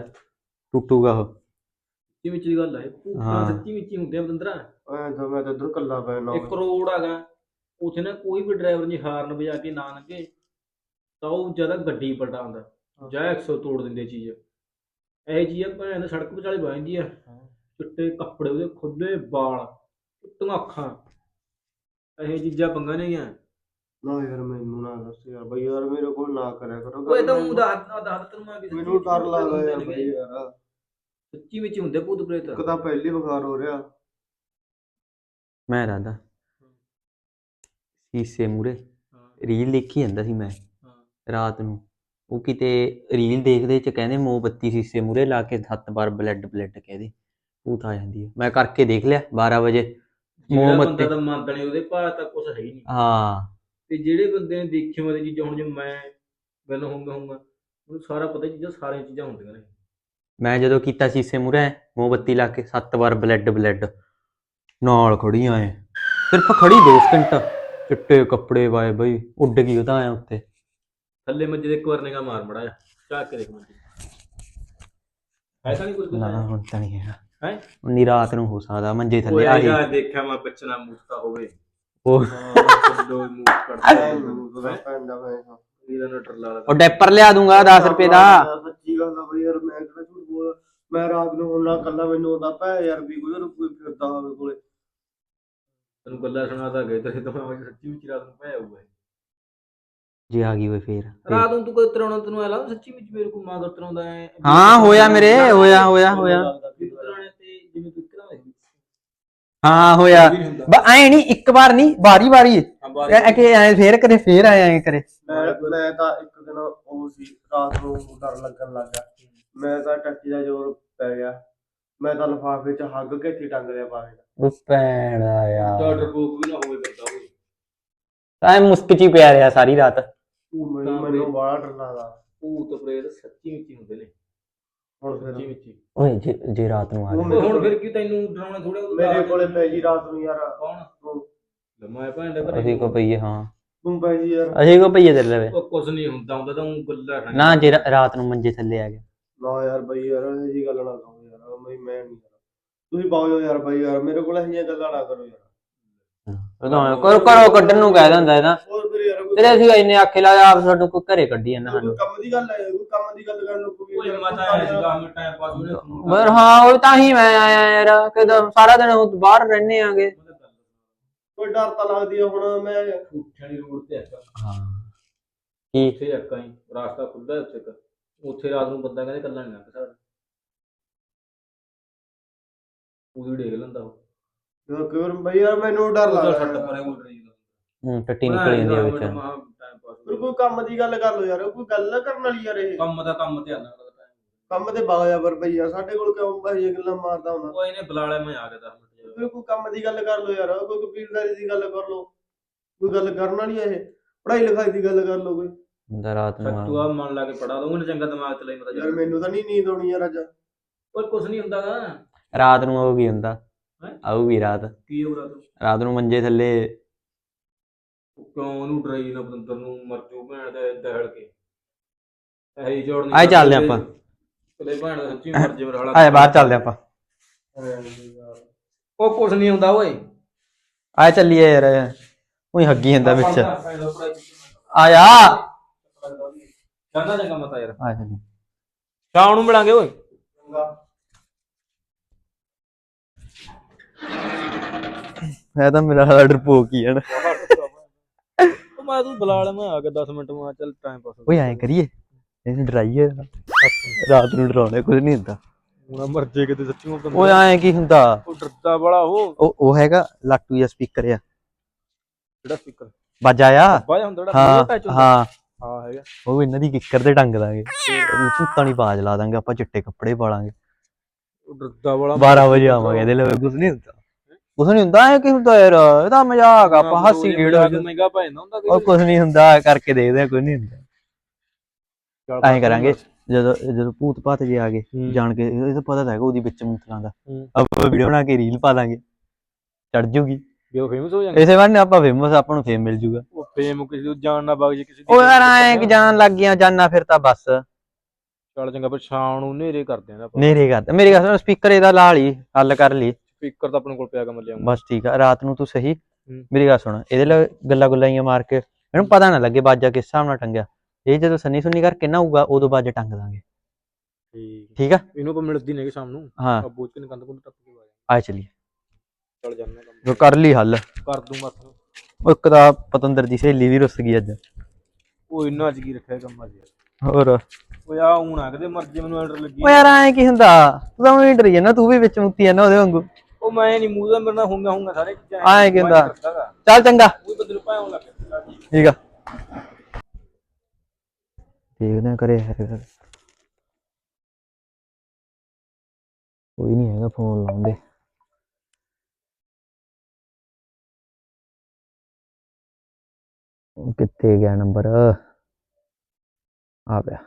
ਟੁੱਟੂਗਾ ਉਹ। ਸੱਚੀ ਵਿੱਚ ਦੀ ਗੱਲ ਹੈ ਭੂਤਾਂ ਹਾਂ। ਸੱਚੀ ਵਿੱਚ ਹੀ ਹੁੰਦੇ ਆ ਬਤੰਦਰਾ ਐਂ ਤਾਂ ਮੈਂ ਤਾਂ ਇੱਧਰ ਕੱਲਾ ਪੈਣਾ ਇੱਕ ਰੋਡ ਹੈਗਾ ਉੱਥੇ ਨਾ ਕੋਈ ਵੀ ਡਰਾਈਵਰ ਨਹੀਂ ਹਾਰਨ ਵਜਾ ਕੇ ਨਾ ਲੰਘੇ ਤਾਂ ਉਹ ਜ਼ਿਆਦਾ ਗੱਡੀ ਪਲਟਾਉਂਦਾ ਜਾਂ 100 ਤੋੜ ਦਿੰਦੇ ਚੀਜ਼। ਇਹ ਜੀ ਆ ਭੈਣ ਸੜਕ ਵਿਚਾਲੇ ਬਹਿ ਜਾਂਦੀ ਆ। ਚਿੱਟੇ ਕੱਪੜੇ ਉਹਦੇ ਖੁੱਲੇ ਵਾਲ ਚਿੱਟੀਆਂ ਅੱਖਾਂ। ਇਹ ਚੀਜ਼ਾਂ ਪੰਗਾ ਨਹੀਂ ਆ ਨਾ ਯਾਰ ਮੈਨੂੰ ਨਾ ਦੱਸ ਯਾਰ ਬਈ ਯਾਰ ਮੇਰੇ ਕੋਲ ਨਾ ਕਰਿਆ ਕਰੋ ਓਏ ਤਾਂ ਉਹ ਦੱਸ ਦੱਸ ਤੈਨੂੰ ਮੈਂ ਵੀ ਸੱਚੀ ਮੈਨੂੰ ਡਰ ਲੱਗਦਾ ਯਾਰ ਬਈ ਯਾਰ। ਸੱਚੀ ਵਿੱਚ ਹੁੰਦੇ ਭੂਤ ਪ੍ਰੇਤ। ਇੱਕ ਤਾਂ ਪਹਿਲੀ ਬੁਖਾਰ ਹੋ ਰਿਹਾ। ਮੈਂ ਰਾਦਾ ਸ਼ੀਸ਼ੇ ਮੂਰੇ ਰੀਲ ਦੇਖੀ ਜਾਂਦਾ ਸੀ ਮੈਂ ਰਾਤ ਨੂੰ। ਉਹ ਕਿਤੇ ਰੀਲ ਦੇਖਦੇ ਚ ਕਹਿੰਦੇ ਮੋਮਬੱਤੀ ਸ਼ੀਸ਼ੇ ਮੂਰੇ ਲਾ ਕੇ ਸੱਤ ਵਾਰ ਬਲੱਡ ਬਲੱਡ ਕਹਿੰਦੇ ਭੂਤ ਆ ਜਾਂਦੀ ਹੈ ਮੈਂ ਕਰਕੇ ਦੇਖ ਲਿਆ 12 ਵਜੇ। ਜਿਹੜਾ ਬੰਦਾ ਤਾਂ ਮੰਨਦਾ ਨਹੀਂ ਉਹਦੇ ਭਾਅ ਤਾਂ ਕੁਝ ਹੈ ਹੀ ਨਹੀਂ। ਹਾਂ। ਤੇ ਜਿਹੜੇ ਬੰਦੇ ਨੇ ਦੇਖੇ ਹੋਏ ਚੀਜ਼ਾਂ ਹੁਣ ਜੇ ਮੈਂ ਗੱਲ ਹੋਊਗਾ ਹੋਊਗਾ ਉਹਨੂੰ ਸਾਰਾ ਪਤਾ ਚੀਜ਼ਾਂ ਸਾਰੀਆਂ ਚੀਜ਼ਾਂ ਹੁੰਦੀਆਂ ਨੇ। ਮੈਂ ਜਦੋਂ ਕੀਤਾ ਸ਼ੀਸ਼ੇ ਮੂਰੇ ਮੋਮਬੱਤੀ ਲਾ ਕੇ ਸੱਤ ਵਾਰ ਬਲੱਡ ਬਲੱਡ। ਨਾਲ ਖੜੀ ਆਏ ਸਿਰਫ ਖੜੀ 2 ਸਕਿੰਟ। ਚਿੱਟੇ ਕੱਪੜੇ ਵਾਏ ਬਈ ਉੱਡ ਗਈ ਉਹਦਾ ਆਇਆ ਉੱਤੇ। ਥੱਲੇ ਮੰਜੇ ਦੇ ਇੱਕ ਵਾਰ ਨਿਗਾ ਮਾਰ ਮੜਾ ਝਾਕ ਕੇ ਦੇਖ ਮੰਜੇ। ਐਸਾ ਨਹੀਂ ਕੁਝ ਨਾ? ਹੁਣ ਤਾਂ ਨਹੀਂ ਹੈਗਾ। ਹੈ? ਉਨੀ ਰਾਤ ਨੂੰ ਹੋ ਸਕਦਾ ਮੰਜੇ ਥੱਲੇ ਆ ਆਇਆ ਦੇਖਿਆ ਮੈਂ ਪਿੱਛਣਾ ਮੁੱਤਾ ਹੋਵੇ। ਉਹ ਕੱਢੋ ਮੂੰਹ ਕੱਢਦਾ ਤਾਂ ਨਾ ਉਹ ਡੈਪਰ ਲਿਆ ਦੂੰਗਾ 10 ਰੁਪਏ ਦਾ। ਸੱਚੀ ਗੱਲ ਆ ਬਈ ਯਾਰ ਮੈਂ ਕਿਹੜਾ ਝੂਠ ਬੋਲ? ਮੈਂ ਰਾਤ ਨੂੰ ਹੁਣ ਨਾ ਕੱਲਾ ਮੈਨੂੰ ਆਉਂਦਾ ਪੈ ਯਾਰ ਵੀ ਕੋਈ ਕੋਈ ਫਿਰਦਾ ਹੋਵੇ ਕੋਲੇ। ਤੈਨੂੰ ਗੱਲਾਂ ਸੁਣਾਦਾ ਗਏ ਤੇ 'ਚ ਸੱਚੀ ਵਿੱਚ ਰਾਤ ਨੂੰ ਪਿਆ ਹੋਊਗਾ। ਜੇ ਆ ਗਈ ਓਏ ਫੇਰ ਰਾਤ ਨੂੰ ਤੂੰ ਕੋਈ ਤਰਾਉਣਾ ਤੈਨੂੰ ਐ ਲਾ ਸੱਚੀ ਵਿੱਚ ਮੇਰੇ ਕੋਲ ਮਾਗਰ ਤਰਾਉਂਦਾ ਐ ਹਾਂ ਹੋਇਆ ਮੇਰੇ ਹੋਇਆ ਹੋਇਆ ਹੋਇਆ ਤਰਾਉਣੇ ਤੇ ਜਿਵੇਂ ਤੂੰ ਕਰਾਵੇਂ ਹਾਂ ਹੋਇਆ ਬ ਐ ਨਹੀਂ ਇੱਕ ਵਾਰ ਨਹੀਂ ਵਾਰੀ ਵਾਰੀ ਐ ਕਿ ਐ ਫੇਰ ਕਰੇ ਫੇਰ ਆਏ ਐ ਕਰੇ ਮੈਂ ਮੈਂ ਤਾਂ ਇੱਕ ਦਿਨ ਉਹ ਸੀ ਰਾਤ ਨੂੰ ਡਰ ਲੱਗਣ ਲੱਗਾ ਮੈਂ ਤਾਂ ਟੱਟੀ ਦਾ ਜ਼ੋਰ ਪੈ ਗਿਆ ਮੈਂ ਤਾਂ ਲਫਾਫੇ 'ਚ ਹੱਗ ਕੇ ਇੱਥੇ ਟੰਗ ਲਿਆ ਪਾਵੇ ਉਹ ਭੈੜਾ ਯਾਰ ਡਾਕਟਰ ਕੋਕ ਵੀ ਨਾ ਹੋਵੇ ਕਰਦਾ ਹੋਵੇ ਤਾਂ ਮੁਸਕ ਚ ਪਿਆ ਰਿਹਾ ਸਾਰੀ ਰਾਤ ਉਹ ਮੈਨੂੰ ਮੈਨੂੰ ਬੜਾ ਡਰ ਲੱਗਦਾ ਭੂਤ ਪ੍ਰੇਤ ਸੱਚੀ ਵਿੱਚ ਹੀ ਹੁੰਦੇ ਨੇ। ਹੁਣ ਸੱਚੀ ਫਿਰ ਵਿੱਚ ਹੀ। ਓਏ ਜੇ ਜੇ ਰਾਤ ਨੂੰ ਆ ਉਹ ਹੁਣ ਫਿਰ ਕੀ ਤੈਨੂੰ ਡਰਾਉਣਾ ਥੋੜਾ ਮੇਰੇ ਕੋਲੇ ਪੈ ਜੀ ਰਾਤ ਨੂੰ ਯਾਰ। ਕੌਣ? ਤੂੰ- ਲੰਮਾ ਭੈਣ ਦੇ ਅਸੀਂ ਕੋ ਪਈਏ ਹਾਂ। ਤੂੰ ਪੈ ਜੀ ਯਾਰ। ਅਸੀਂ ਕੋ ਪਈਏ ਤੇਰੇ ਲਵੇ। ਉਹ ਕੁਝ ਨਹੀਂ ਹੁੰਦਾ ਹੁੰਦਾ ਤਾਂ ਊਂ ਗੱਲਾਂ ਖਾਣੀਆਂ। ਨਾ ਜੇ ਰਾ- ਰਾਤ ਨੂੰ ਮੰਜੇ ਥੱਲੇ ਆ ਗਿਆ। ਨਾ ਯਾਰ ਬਈ ਯਾਰ ਇਹ ਜੀ ਗੱਲ ਨਾ ਕਰੋ ਯਾਰ। ਮੈਂ ਮੈਂ ਨਹੀਂ ਕਰਦਾ ਤੁਸੀਂ ਪਾਓ ਯਾਰ ਬਈ ਯਾਰ ਮੇਰੇ ਕੋਲ ਇਹ ਜਿਹੀਆਂ ਗੱਲਾਂ ਨਾ ਕਰੋ ਯਾਰ। ਉਹ ਕਰੋ ਕਰੋ ਕੱਢਣ ਨੂੰ ਕਹਿ ਦਿੰਦਾ ਇਹਦਾ। ਹੋਰ ਫਿਰ ਯਾਰ ਕੋਈ ਤੇਰੇ ਅਸੀਂ ਇੰਨੇ ਆਖੇ ਲਾ ਆਪ ਸਾਨੂੰ ਕੋਈ ਘਰੇ ਕੱਢੀ ਜਾਂਦਾ ਕੋਈ ਸਾਨੂੰ। ਕੰਮ ਦੀ ਗੱਲ ਹੈ ਕੋਈ ਕੰਮ ਦੀ ਗੱਲ ਕਰਨ ਨੂੰ ਕੋਈ ਓਏ ਮੈਂ ਤਾਂ ਐ ਸੀਗਾ ਮੈਂ ਟਾਈਮ ਪਾਸ ਉਹਨੇ ਫੋਨ ਪਰ ਹਾਂ ਉਹ ਤਾਂ ਹੀ ਮੈਂ ਆਇਆ ਯਾਰ ਕਿ ਸਾਰਾ ਦਿਨ ਉਹ ਬਾਹਰ ਰਹਿੰਦੇ ਆਂਗੇ। ਕੋਈ ਡਰ ਤਾਂ ਲੱਗਦੀ ਆ ਹੁਣ ਮੈਂ ਉੱਠਣੀ ਰੋਡ ਤੇ ਇੱਕ ਹਾਂ। ਕੀ? ਉੱਥੇ ਇੱਕ ਆਈ ਰਾਸਤਾ ਖੁੱਲਦਾ ਉੱਥੇ ਇੱਕ। ਉੱਥੇ ਰਾਤ ਨੂੰ ਬੰਦਾ ਕਹਿੰਦੇ ਕੱਲਾ ਨਹੀਂ ਲੰਘ ਸਕਦਾ ਉਹਦੀ ਡੇਗ ਲੈਂਦਾ ਉਹ। ਯਾਰ ਕੋਈ ਵਾਰ ਬਈ ਯਾਰ ਮੈਨੂੰ ਡਰ ਉਹਦਾ ਲੱਗਦਾ ਪਰੇ ਉੱਡ ਰਹੀ ਹੂੰ ਟੱਟੀ ਨਿਕਲ ਜਾਂਦੀ ਆ ਵਿੱਚ। ਟਾਈਮ ਪਾਸ ਫਿਰ ਕੋਈ ਕੰਮ ਦੀ ਗੱਲ ਕਰ ਲੋ ਯਾਰ ਕੋਈ ਗੱਲ ਕਰਨ ਵਾਲੀ ਯਾਰ ਇਹ। ਕੰਮ ਦਾ ਕੰਮ ਤੇ ਆਣਾ ਉਹਦਾ ਟਾਈਮ ਕੰਮ ਤੇ ਬਾਗ ਜਾ ਪਰ ਬਈ ਯਾਰ ਸਾਡੇ ਕੋਲ ਕਿਉਂ ਬਈ ਇਹ ਗੱਲਾਂ ਮਾਰਦਾ ਹੁੰਦਾ? ਉਹ ਇਹਨੇ ਬੁਲਾ ਲਿਆ ਮੈਂ ਆ ਗਿਆ 10 ਮਿੰਟ ਚ ਫਿਰ ਕੋਈ ਕੰਮ ਦੀ ਗੱਲ ਕਰ ਲੋ ਯਾਰ ਕੋਈ ਕਬੀਲਦਾਰੀ ਦੀ ਗੱਲ ਕਰ ਲੋ ਕੋਈ ਗੱਲ ਕਰਨ ਵਾਲੀ ਆ ਇਹ। ਪੜ੍ਹਾਈ ਲਿਖਾਈ ਦੀ ਗੱਲ ਕਰ ਲੋ ਕੋਈ। ਹੁੰਦਾ ਰਾਤ ਨੂੰ ਤੂੰ ਆ। ਆ ਮਨ ਲਾ ਕੇ ਪੜਾ ਦੋ ਉਹਨੇ ਚੰਗਾ ਦਿਮਾਗ ਤੇ ਲਈ ਮਤਾ ਯਾਰ ਮੈਨੂੰ ਤਾਂ ਨਹੀਂ ਨੀਂਦ ਆਉਣੀ ਯਾਰ ਅੱਜ। ਓਏ ਕੁਛ ਨਹੀਂ ਹੁੰਦਾ ਗਾ ਰਾਤ ਨੂੰ ਆਊਗੀ ਹੁੰਦਾ? ਹੈਂ? ਆਊਗੀ ਰਾਤ। ਕੀ ਹੋ ਰਿਹਾ ਤੂੰ ਰਾਤ ਨੂੰ ਮੰਜੇ ਥੱਲੇ। ਕਿਉਂ ਉਹਨੂੰ ਡਰਾਈ ਨਾ ਬਤੰਤਰ ਨੂੰ ਮਰ ਜੂ ਭੈਣ ਦਾ ਦਹੜ ਕੇ। ਇਹ ਹੀ ਜੋੜ ਨਹੀਂ ਆਏ ਚੱਲਦੇ ਆਪਾਂ। ਕਦੇ ਭੈਣ ਦਾ ਸੱਚੀ ਮਰ ਜੇ ਹਾਲਾ ਆਏ ਬਾਹਰ ਚੱਲਦੇ ਆਪਾਂ। ਉਹ ਕੁਛ ਨਹੀਂ ਹੁੰਦਾ ਓਏ। ਆਏ ਚੱਲੀਏ ਯਾਰ। ਉਹੀ ਹੱਗੀ ਜਾਂਦਾ ਵਿੱਚ। ਆ ਜਾ ਜਾਂਦਾ ਚੰਗਾ ਮਤਾ ਯਾਰ। ਆ ਚੱਲੀ ਸ਼ਾਮ ਨੂੰ ਮਿਲਾਂਗੇ ਓਏ। ਮੈਂ ਤਾਂ ਮੇਰਾ ਹਾਲਾ ਡਰਪੋਕ ਹੀ ਹੈ ਨਾ ਉਹ ਮੈਂ ਤੂੰ ਬੁਲਾ ਲੈ ਮੈਂ ਆ ਗਿਆ 10 ਮਿੰਟ ਮੈਂ ਚੱਲ ਟਾਈਮ ਪਾਸ ਓਏ ਐਂ ਕਰੀਏ ਇਹਨੂੰ ਡਰਾਈਏ ਰਾਤ ਨੂੰ ਡਰਾਉਣਾ ਕੁਝ ਨਹੀਂ ਹੁੰਦਾ। ਹੁਣ ਮਰ ਜੇ ਕਿਤੇ ਸੱਚੀ ਉਹ ਓਏ ਐਂ ਕੀ ਹੁੰਦਾ? ਉਹ ਡਰਦਾ ਬੜਾ ਉਹ। ਉਹ ਉਹ ਹੈਗਾ ਲਾਟੂ ਜਾਂ ਸਪੀਕਰ ਆ ਜਿਹੜਾ ਸਪੀਕਰ ਵੱਜਾ ਆ ਬਾਜਾ ਹੁੰਦਾ ਜਿਹੜਾ ਹਾਂ ਹਾਂ। ਹਾਂ ਹੈਗਾ। ਉਹ ਇਹਨਾਂ ਦੀ ਕਿੱਕਰ ਤੇ ਟੰਗ ਦਾਂਗੇ ਭੂਤਾਂ ਦੀ ਬਾਜ ਲਾ ਦਾਂਗੇ ਆਪਾਂ ਚਿੱਟੇ ਕੱਪੜੇ ਪਾ ਲਾਂਗੇ ਉਹ ਡਰਦਾ ਬੜਾ 12 ਵਜੇ ਆਵਾਂਗੇ ਇਹਦੇ ਲਈ ਕੁਝ ਨਹੀਂ ਹੁੰਦਾ। ਕੁਝ ਨਹੀਂ ਹੁੰਦਾ ਐ ਕੀ ਹੁੰਦਾ ਯਾਰ ਇਹਦਾ ਮਜ਼ਾਕ ਆ, ਆਪਾਂ ਹਾਸੀ ਖੇਡ ਹੋ ਮਹਿੰਗਾ ਪੈ ਜਾਂਦਾ ਹੁੰਦਾ ਉਹ ਕੁਝ ਨਹੀਂ ਹੁੰਦਾ ਕਰਕੇ ਦੇਖਦੇ ਆ ਕੁਝ ਨਹੀਂ ਹੁੰਦਾ। ਐਂ ਕਰਾਂਗੇ ਜਦੋਂ ਜਦੋਂ ਭੂਤ ਭਾਤ ਜੇ ਆ ਗਏ। ਜਾਣ ਕੇ ਇਹ ਤਾਂ ਪਤਾ ਤਾਂ ਹੈਗਾ ਉਹਦੀ ਵਿੱਚ ਮੁੰਤਲਾਂ ਦਾ। ਆਪਾਂ ਵੀਡੀਓ ਬਣਾ ਕੇ ਰੀਲ ਪਾ ਦਾਂਗੇ। ਚੜ ਜੂਗੀ। ਉਹ ਫੇਮਸ ਹੋ ਜਾਂਗੇ ਇਸੇ ਵਾਰ ਨੇ ਆਪਾਂ ਫੇਮਸ ਆਪਾਂ ਨੂੰ ਫੇਮ ਮਿਲ ਜੂਗਾ। ਉਹ ਫੇਮ ਕਿਸੇ ਨੂੰ ਜਾਣ ਨਾ ਬਗ ਜੇ ਕਿਸੇ ਦੀ ਉਹ ਯਾਰ ਐਂ ਕਿ ਜਾਣ ਲੱਗ ਗਿਆ ਜਾਨਾ ਫਿਰ ਤਾਂ ਬਸ। ਚੱਲ ਚੰਗਾ ਪਰ ਸ਼ਾਮ ਨੂੰ ਨੇਰੇ ਕਰਦੇ ਆਂ ਆਪਾਂ। ਨੇਰੇ ਕਰਦਾ ਮੇਰੀ ਸੁਣ ਸਪੀਕਰ ਇਹਦਾ ਲਾ ਲਈ ਹੱਲ ਕਰ ਲਈ। ਸਪੀਕਰ ਤਾਂ ਆਪਣੇ ਕੋਲ ਪਿਆ ਕੰਮ ਲਿਆਉਂਗਾ ਬਸ ਠੀਕ ਆ ਰਾਤ ਨੂੰ ਤੂੰ ਸਹੀ। ਮੇਰੀ ਗੱਲ ਸੁਣ ਇਹਦੇ ਲਈ ਗੱਲਾਂ ਗੁੱਲਾਂ ਹੀ ਮਾਰ ਕੇ ਇਹਨੂੰ ਪਤਾ ਨਾ ਲੱਗੇ ਬਾਜਾ ਕਿਸ ਹਿਸਾਬ ਨਾਲ ਟੰਗਿਆ। ਇਹ ਜਦੋਂ ਸੰਨੀ ਸੁੰਨੀ ਕਰਕੇ ਨਾ ਹੋਊਗਾ ਉਦੋਂ ਬਾਜਾ ਟੰਗ ਦਾਂਗੇ। ਠੀਕ। ਠੀਕ ਆ? ਇਹਨੂੰ ਆਪਾਂ ਮਿਲਦੀ ਨਹੀਂ ਸ਼ਾਮ ਨੂੰ। ਹਾਂ। ਬੋਚ ਕੇ ਕੰਧ ਕੁੰਧ ਟੱਪ ਕੇ ਆ ਆ ਚਲੀਏ। ਚੱਲ ਜਾਂਦੇ ਕੰਮ। ਕਰ ਲਈ ਹੱਲ। ਕਰ ਦੂੰ ਬਸ। ਉਹ ਇੱਕ ਤਾਂ ਪਤੰਦਰ ਦੀ ਸਹੇਲੀ ਵੀ ਰੁੱਸ ਗਈ ਅੱਜ। ਉਹ ਇੰਨਾ ਚ ਕੀ ਰੱਖਿਆ ਕੰਮ ਅੱਜ ਹੋਰ? ਓਏ ਆ ਹੁਣ ਆ ਕਦੇ ਮਰਜ਼ੀ ਮੈਨੂੰ ਆਰਡਰ ਲੱਗੀ। ਉਹ ਯਾਰ ਐ ਕੀ ਹੁੰਦਾ? ਤੂੰ ਤਾਂ ਵੀ ਡਰੀ ਜਾਂਦਾ ਤੂੰ ਵੀ ਵਿੱਚ ਮੁੱਤੀ ਜਾਂਦਾ ਉਹਦੇ ਵਾਂਗੂ। ਉਹ ਮੈਂ ਨਹੀਂ ਮੂੰਹ ਦਾ ਮੇਰੇ ਨਾਲ ਹੁੰਗਾ ਹੁੰਗਾ ਸਾਰੇ ਚੀਜ਼ਾਂ ਆਏਂ ਕੀ ਹੁੰਦਾ? ਕਰਦਾਗਾ ਚੱਲ ਚੰਗਾ। ਉਹ ਬੰਦੇ ਨੂੰ ਪਾਉਣ ਲੱਗ ਗਿਆ ਠੀਕ ਆ। ਦੇਖਦੇ ਆ ਕਰੇ ਹੈਗਾ ਕੋਈ ਨਹੀਂ ਹੈਗਾ ਫੋਨ ਲਾਉਂਦੇ। ਉਹ ਕਿੱਥੇ ਗਿਆ ਨੰਬਰ? ਆ ਪਿਆ।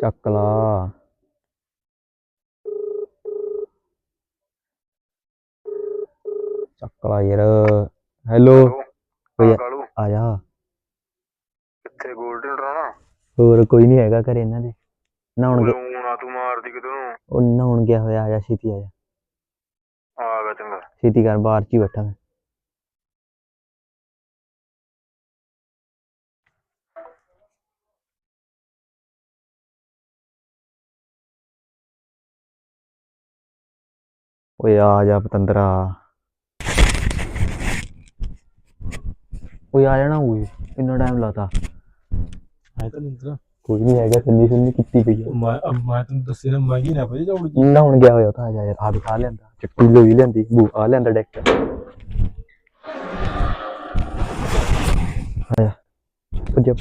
ਚੱਕ ਲਾ। ਚੱਕ ਲਾ ਯਾਰ। ਹੈਲੋ ਭਈਆ। ਕਾਲੂ। ਆ ਜਾ। ਕਿੱਥੇ 골ਡਨ ਰਾਣਾ ਹੋਰ ਕੋਈ ਨਹੀਂ ਹੈਗਾ ਘਰੇ ਇਹਨਾਂ ਦੇ। ਨਹਾਉਣ ਗਿਆ ਊਂ ਨਾ ਤੂੰ ਮਾਰਦੀ ਨੂੰ। ਉਹ ਨਹਾਉਣ ਗਿਆ ਹੋਇਆ ਆ ਜਾ ਛੇਤੀ ਆ ਜਾ। ਆ ਗਿਆ ਚੰਗਾ। ਛੇਤੀ ਕਰ ਬਾਹਰ ਚ ਹੀ ਬੈਠਾ ਮੈਂ। ਓਏ ਆ ਜਾ ਪਤੰਦਰਾ। ਓਏ ਆ ਜਾਣਾ ਓਏ ਇੰਨਾ ਟਾਈਮ ਲਾਤਾ। ਆਇਆ ਤਾਂ ਨਿੰਦਰਾ ਕੋਈ ਨਹੀਂ ਹੈਗਾ ਸੰਨੀ ਸੰਨੀ ਕੀਤੀ ਪਈ ਆ। ਮੈਂ ਮੈਂ ਤੈਨੂੰ ਦੱਸਿਆ ਨਾ ਮੈਂ ਹੀ ਨਾ ਭਾਈ ਜਾਉੜ ਨਹਾਉਣ ਗਿਆ ਹੋਇਆ ਤਾਂ ਆ ਜਾ ਯਾਰ ਆ ਦਿਖਾ ਲਿਆਂਦਾ। ਚਿੱਟੀ ਲੋਈ ਲਿਆਂਦੀ ਬੂ ਆ ਲਿਆਂਦਾ ਡੈਕ ਆਇਆ ਪੁੱਜਾ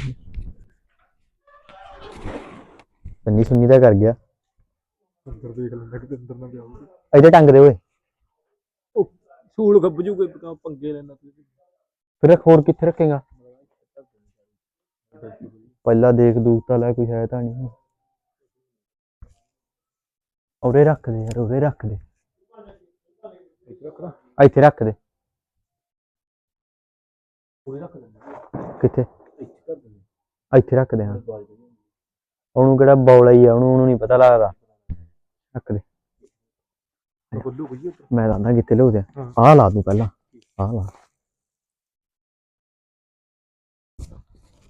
ਸੰਨੀ ਸੁੰਨੀ ਦਾ ਕਰ ਗਿਆ। ਅੰਦਰ ਦੇਖ ਲੈਂਦਾ ਕਿ ਅੰਦਰ ਨਾ ਜਾਊਗੀ ਇਹਦੇ ਟੰਗ ਦੇ ਓਏ। ਸੂਲ ਗੱਬ ਜੂ ਕੋਈ ਪਕਾ ਪੰਗੇ ਲੈਣਾ ਤੂੰ ਫਿਰ ਹੋਰ ਕਿੱਥੇ ਰੱਖੇਗਾ? ਪਹਿਲਾਂ ਦੇਖ ਦੂਖ ਤਾਂ ਲੈ ਕੋਈ ਹੈ ਤਾਂ ਨਹੀਂ। ਉਰੇ ਰੱਖ ਦੇ ਯਾਰ ਉਰੇ ਰੱਖ ਦੇ। ਇੱਥੇ ਰੱਖਣਾ ਇੱਥੇ ਰੱਖ ਦੇ। ਪੂਰੇ ਰੱਖ ਲੈਂਦਾ ਕਿੱਥੇ? ਇੱਥੇ ਕਰ ਦਿੰਦੇ ਇੱਥੇ ਰੱਖ ਦੇ ਹਾਂ। ਉਹਨੂੰ ਕਿਹੜਾ ਬੌਲਾ ਹੀ ਆ ਉਹਨੂੰ ਉਹਨੂੰ ਨਹੀਂ ਪਤਾ ਲੱਗਦਾ। ਰੱਖ ਦੇ। ਖੁੱਲੂ ਮੈਂ ਦੱਸਦਾ ਕਿੱਥੇ ਲਿਆਉਦੇ ਹਾਂ। ਆਹ ਲਾ ਦੂੰ ਪਹਿਲਾਂ। ਆਹ ਲਾ।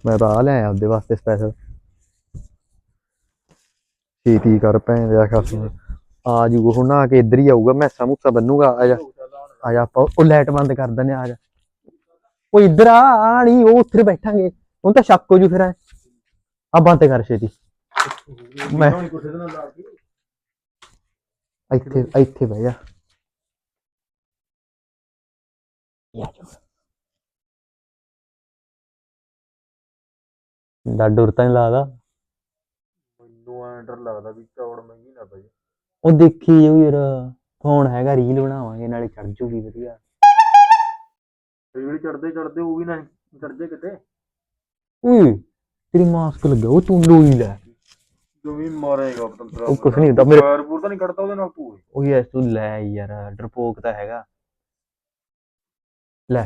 ਮੈਂ ਤਾਂ ਆ ਲਿਆਇਆ ਆਪਦੇ ਵਾਸਤੇ ਸਪੈਸ਼ਲ ਛੇਤੀ ਕਰ ਭੈਣ ਦਾ ਖਸਮ ਆ ਜੂ ਉਹ ਨਾ ਕੇ ਇੱਧਰ ਹੀ ਆਊਗਾ ਮੈਸਾ ਮੂਸਾ ਬੰਨੂਗਾ। ਆ ਜਾ। ਆ ਜਾ ਆਪਾਂ ਉਹ ਲਾਈਟ ਬੰਦ ਕਰ ਦਿੰਦੇ ਆ ਜਾ। ਉਹ ਇੱਧਰ ਆ ਆ ਨਹੀਂ ਉਹ ਉੱਥੇ ਬੈਠਾਂਗੇ। ਹੁਣ ਤਾਂ ਸ਼ੱਕ ਹੋ ਜੂ ਫਿਰ ਆ ਬੰਦ ਕਰ ਛੇਤੀ। ਮੈਂ- ਮੈਂ ਕੁਛ ਇਹਦੇ ਨਾਲ ਲਾ ਕੇ ਇੱਥੇ ਇੱਥੇ ਬਹਿ ਜਾ। ਡਰ ਉਰ ਤਾਂ ਨਹੀਂ ਲੱਗਦਾ? ਮੈਨੂੰ ਐਂ ਡਰ ਲੱਗਦਾ ਵੀ ਚੌੜ ਮਹਿੰਗੀ ਨਾ ਪਈ। ਉਹ ਦੇਖੀ ਜਾਊ ਯਾਰ ਫੋਨ ਹੈਗਾ ਰੀਲ ਬਣਾਵਾਂਗੇ ਨਾਲੇ ਚੜ ਜੂਗੀ ਵਧੀਆ। ਰੇਲ ਚੜਦੇ ਚੜਦੇ ਉਹ ਵੀ ਨਾ ਚੜ ਜੇ ਕਿਤੇ। ਓਏ ਤੇਰੀ ਮਾਸਕ ਲੱਗਾ ਉਹ ਤੂੰ ਲੋਈ ਲੈ। ਤੂੰ ਵੀ ਮਾਰੇਗਾ ਪਤੰਦਰਾ ਉਹ ਕੁਛ ਨਹੀਂ ਹੁੰਦਾ ਮੇਰੇ ਫਾਇਰਪੂਰ ਤਾਂ ਨਹੀਂ ਕੱਢਦਾ ਉਹਦੇ ਨਾਲ ਤੂੰ ਉਹ ਯਾਰ ਤੂੰ ਲੈ ਯਾਰ ਡਰਪੋਕ ਤਾਂ ਹੈਗਾ। ਲੈ।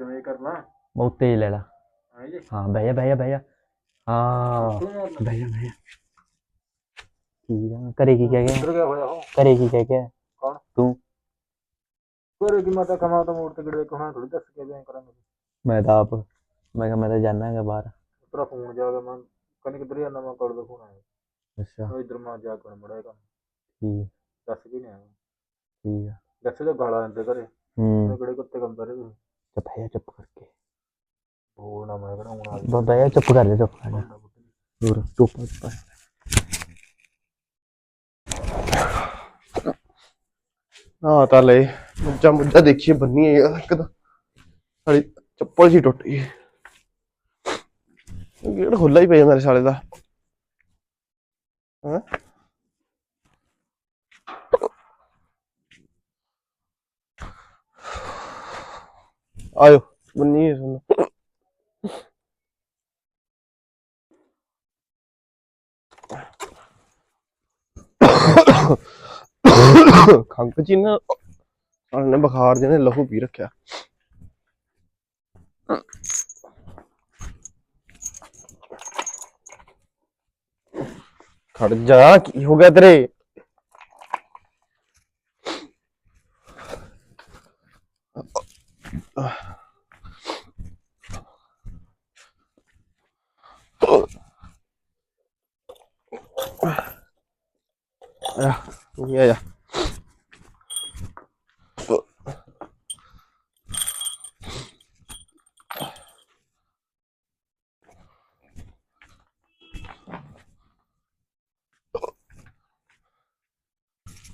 ਕਿਵੇਂ ਕਰਨਾ? ਬਹੁਤ ਤੇਜ਼ ਲੈ ਲਾ। ਹਾਂ ਜੀ। ਹਾਂ ਬਹਿ ਜਾ ਬਹਿ ਜਾ ਬਹਿ ਜਾ। ਹਾਂ ਬਹਿ ਜਾ ਬਹਿ ਜਾ। ਕੀ ਆ ਕਰੇ ਕੀ ਕਹਿ ਗਿਆ ਗਿਆ ਹੋਇਆ ਉਹ? ਕਰੇ ਕੀ ਕਹਿ ਗਿਆ ਕੌਣ? ਤੂੰ। ਕਰੇ ਕੀ ਮਾਤਾ ਕਮਾਉ ਤਾਂ ਮੋੜ ਤੇ ਗੜੇ ਕੋਣਾ ਥੋੜੀ ਦੱਸ ਕੇ ਬਿਆਨ ਕਰਾਂਗੇ। ਮੈਂ ਤਾਂ ਆਪ। ਮੈਂ ਕਿਹਾ ਮੈਂ ਤਾਂ ਜਾਣਾਗਾ ਬਾਹਰ। ਤੇਰਾ ਫੋਨ ਜਾ ਗਿਆ ਮੈਂ ਕਹਿੰਦੇ ਕਿੱਧਰ ਜਾਂਦਾ ਮੈਂ ਕੋਲ ਦਾ ਫੋਨ ਆਇਆ ਅੱਛਾ ਉਹ ਇਧਰ ਮੈਂ ਜਾ ਕੇ ਮੜਾ ਕੰਮ। ਠੀਕ। ਦੱਸ ਕੇ ਨਹੀਂ ਆਇਆ। ਠੀਕ ਆ। ਦੱਸੇ ਤਾਂ ਗਾਲਾਂ ਦਿੰਦੇ ਘਰੇ। ਹੂੰ। ਕਿਹੜੇ ਕੁੱਤੇ ਕੰਮ ਕਰੇ ਤੁਸੀਂ? ਚੁੱਪ ਹੈ ਚੁੱਪ ਕਰਕੇ। ਬੋਲ ਨਾ ਮੈਂ ਕਿਹੜਾ ਹੁਣ ਆ ਬ- ਬਹਿ ਜਾ ਚੁੱਪ ਕਰ ਜਾ ਚੁੱਪ ਕਰ ਜਾ। ਦੂਰ ਚੁੱਪ ਚੁੱਪ ਹਾਂ ਤਾਂ ਲੈ ਮੁੱਜਾ ਮੁੱਜਾ ਦੇਖੀਏ ਬੰਨੀ ਹੈ ਇੱਕ ਤਾਂ ਸਾਲੀ ਚੱਪਲ ਜੀ ਟੁੱਟ ਗਈ। ਗੇਟ ਖੁੱਲਾ ਹੀ ਪਿਆ ਮੇਰੇ ਸਾਲੇ ਦਾ। ਹਾਂ? ਆਇਓ ਬੰਨੀ ਸੁਣ ਖੰਗ ਚ ਹੀ ਨਾ ਸਾਲੇ ਨੇ ਬੁਖਾਰ ਜਿਹਨੇ ਲਹੂ ਪੀ ਰੱਖਿਆ। ਖੜ ਜਾ ਕੀ ਹੋ ਗਿਆ ਤੇਰੇ? ਆ ਤੂੰ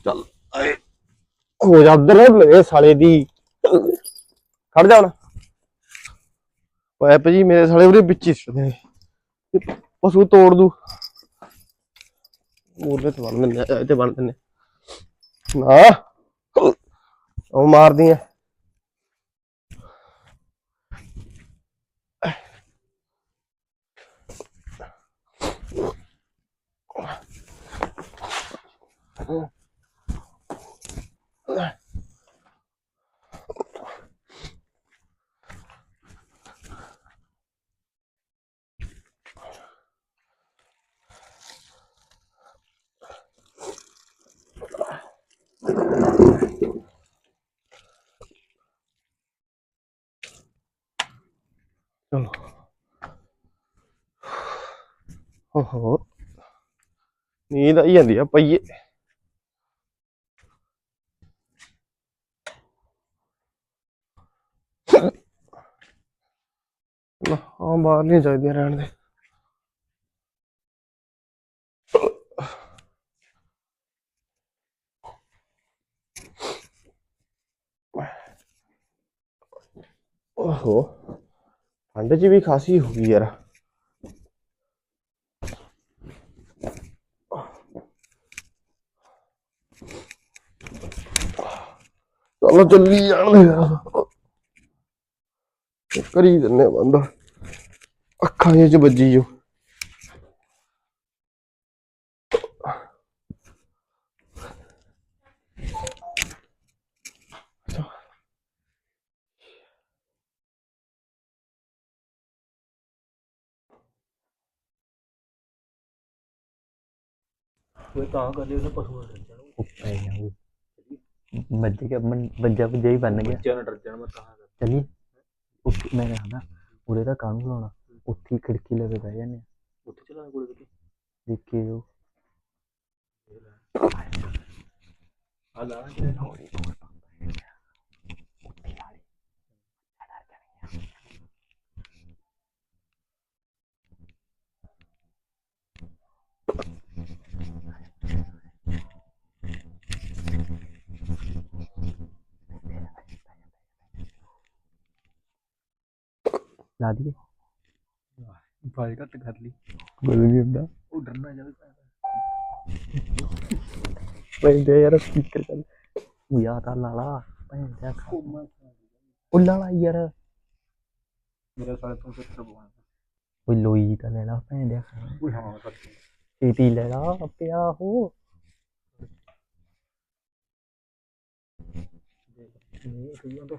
ਚੱਲ। ਆਏ। ਹੋ ਜਾ ਉਧਰ ਮੇਰੇ ਸਾਲੇ ਦੀ। ਖੜ ਜਾ ਹੁਣ। ਪੈਪ ਜੀ ਮੇਰੇ ਸਾਲੇ ਉਹਦੇ ਵਿੱਚ ਹੀ ਸਿੱਟਦੇ ਨੇ ਪਸ਼ੂ ਤੋੜ ਦੂ। ਮੂਰਲੇ ਤੇ ਬੰਨ ਦਿੰਦੇ ਤੇ ਬੰਨ ਦਿੰਦੇ ਨਾ। ਉਹ ਮਾਰਦੀ ਆ। ਚਲੋ ਓਹੋ ਨੀਂਦ ਆਈ ਜਾਂਦੀ ਆ ਪਈਏ ਨਾ ਆ ਬਾਹਰ ਨਹੀਂ ਚਾਹੀਦੀਆਂ ਰਹਿਣ ਦੇ। ਓਹੋ, ਠੰਡ ਚ ਵੀ ਖਾਸੀ ਹੋ ਗਈ ਯਾਰ। ਚਲੋ ਚੱਲੀ ਜਾਣਦੇ ਯਾਰ ਕਰੀ ਦਿੰਨੇ ਬੰਦਾ। ਅੱਖਾਂ ਜਿਹੇ ਚ ਵੱਜੀ ਜੋ ਕੋਈ ਤਾਂ ਕਰ ਲਿਓ ਨਾ ਪਸ਼ੂ ਡਰ ਜਾਣ ਉੱਪਰ ਜਾਊ ਮੱਜੇ ਕੇ ਮਨ ਬੱਜਾ ਬੱਜਾ ਹੀ ਬਣ ਗਿਆ। ਬੱਚਿਆਂ ਨਾ ਡਰ ਜਾਣ ਮੈਂ ਤਾਂ ਚਲੀ ਉੱਥੇ ਮੈਂ ਕਹਿੰਦਾ ਉਰੇ ਤਾਂ ਕਾਹਨੂੰ ਬੁਲਾਉਣਾ? ਉੱਥੇ ਹੀ ਖਿੜਕੀ ਲਵੇ ਬਹਿ ਜਾਂਦੇ ਆ। ਉੱਥੇ ਚਲਾ ਕੋਲੇ ਕਿਤੇ ਦੇਖੀ ਜੋ ਆ ਲਾ। ਲਾ ਦਈਏ। ਬਾਈ ਘੱਟ ਕਰ ਲਈ। ਬੋਲ ਨਹੀਂ ਹੁੰਦਾ। ਉਹ ਡਰਨਾ ਜਾਵੇ ਭਾਈ ਦੇ ਯਾਰ ਸਪੀਕਰ ਚੱਲ। ਉਹ ਯਾਰ ਤਾਂ ਲਾ ਲਾ ਭੈਣ ਦਾ ਉਹ ਲਾ ਲਾ ਯਾਰ। ਮੇਰੇ ਸਾਲੇ ਤੋਂ ਕਿੱਥੇ ਬਵਾਂ ਕੋਈ ਲੋਈ ਤਾਂ ਲੈ ਲਾ ਭੈਣ ਦਾ ਕੋਈ ਹਾਂ ਕਰ ਟੀਟੀ ਲੈ ਲਾ ਪਿਆ ਹੋ। ਨਹੀਂ ਕਹੀਆਂ ਤਾਂ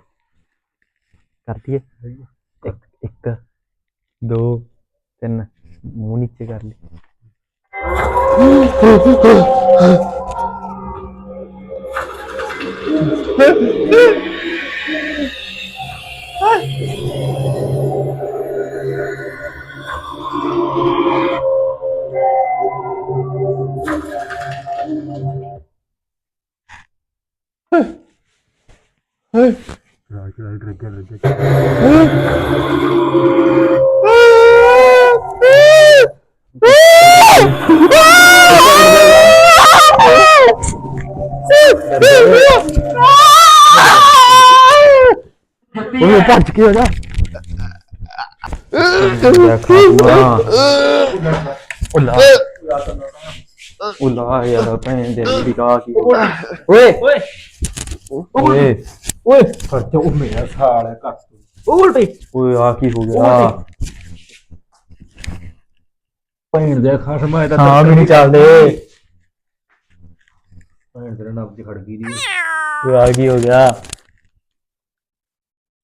ਕਰ ਦਈਏ। ਇੱਕ ਦੋ ਤਿੰਨ। ਮੂੰਹ ਨੀਚੇ ਕਰ ਲਈ। ਰਾਜ ਰਾਜ ਰੱਗੇ ਰੱਗੇ ਉਹ ਭੱਜ ਕੇ ਹੋ ਜਾ ਉਹ ਲਾ ਉਹ ਲਾ ਯਾਰ ਭੈਣ ਦੇ ਦੀ ਕਾ ਕੀ ਓਏ ਓਏ ਓਏ ਓਏ ਖਰਚਾ ਉਹ ਮੇਰਾ ਸਾਲ ਹੈ ਕੱਟ ਉਹ ਉਲਟੀ ਓਏ ਆ ਕੀ ਹੋ ਗਿਆ? ਭੈਣ ਦੇ ਖਸਮ ਹੈ ਤਾਂ ਹਾਂ ਵੀ ਨਹੀਂ ਚੱਲਦੇ। ਭੈਣ ਦੇ ਨਬਜ ਖੜ ਗਈ ਦੀ ਓਏ ਆ ਕੀ ਹੋ ਗਿਆ?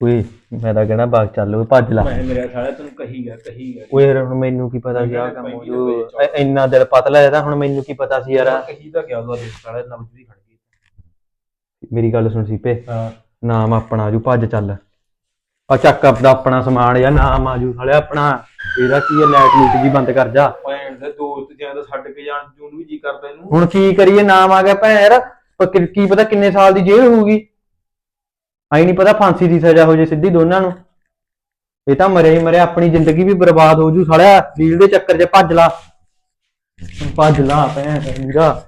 ਓਏ ਮੈਂ ਤਾਂ ਕਹਿਣਾ ਬਾਗ ਚੱਲ ਓਏ ਭੱਜ ਲਾ। ਮੈਂ ਮੇਰੇ ਸਾਲੇ ਤੈਨੂੰ ਕਹੀ ਗਿਆ ਕਹੀ ਗਿਆ। ਓਏ ਯਾਰ ਹੁਣ ਮੈਨੂੰ ਕੀ ਪਤਾ ਸੀ ਆ ਕੰਮ ਹੋ ਜੂ ਇੰਨਾ ਦਿਲ ਪਤਲਾ ਇਹਦਾ ਹੁਣ ਮੈਨੂੰ ਕੀ ਪਤਾ ਸੀ ਯਾਰ। ਕਹੀ ਤਾਂ ਗਿਆ ਉਹਦਾ ਸਾਲੇ ਨਬਜ ਵੀ ਖੜ ਗਈ ਮੇਰੀ ਗੱਲ ਸੁਣ ਸੀਪੇ ਹਾਂ। ਨਾਮ ਆਪਣਾ ਆਜੂ ਭੱਜ ਚੱਲ। ਆ ਚੱਕ ਆਪਦਾ ਆਪਣਾ ਸਮਾਨ ਜਾਂ ਨਾਮ ਆਜੂ ਸਾਲਿਆ ਆਪਣਾ। ਇਹਦਾ ਕੀ ਹੈ ਲਾਈਟ ਲੂਟ ਜੀ ਬੰਦ ਕਰ ਜਾ। ਭੈਣ ਦੇ ਦੋਸਤ ਜਾਂ ਤਾਂ ਛੱਡ ਕੇ ਜਾਣ ਜੂਨ ਵੀ ਜੀ ਕਰਦਾ ਇਹਨੂੰ। ਹੁਣ ਕੀ ਕਰੀਏ ਨਾਮ ਆ ਗਿਆ ਭੈਣ। ਪਰ ਕੀ ਕੀ ਪਤਾ ਕਿੰਨੇ ਸਾਲ ਦੀ ਜੇਲ੍ਹ ਹੋਊਗੀ। ਆਈ ਨਹੀਂ ਪਤਾ ਫਾਂਸੀ ਦੀ ਸਜ਼ਾ ਹੋ ਜੇ ਸਿੱਧੀ ਦੋਨਾਂ ਨੂੰ। ਇਹ ਤਾਂ ਮਰੇ ਹੀ ਮਰੇ ਆਪਣੀ ਜ਼ਿੰਦਗੀ ਵੀ ਬਰਬਾਦ ਹੋ ਜੂ ਸਾਲਿਆ। ਰੀਲ ਦੇ ਚੱਕਰ 'ਚ ਭੱਜ ਲਾ। ਭੱਜ ਲਾ ਭੈਣ ਵੀਰਾ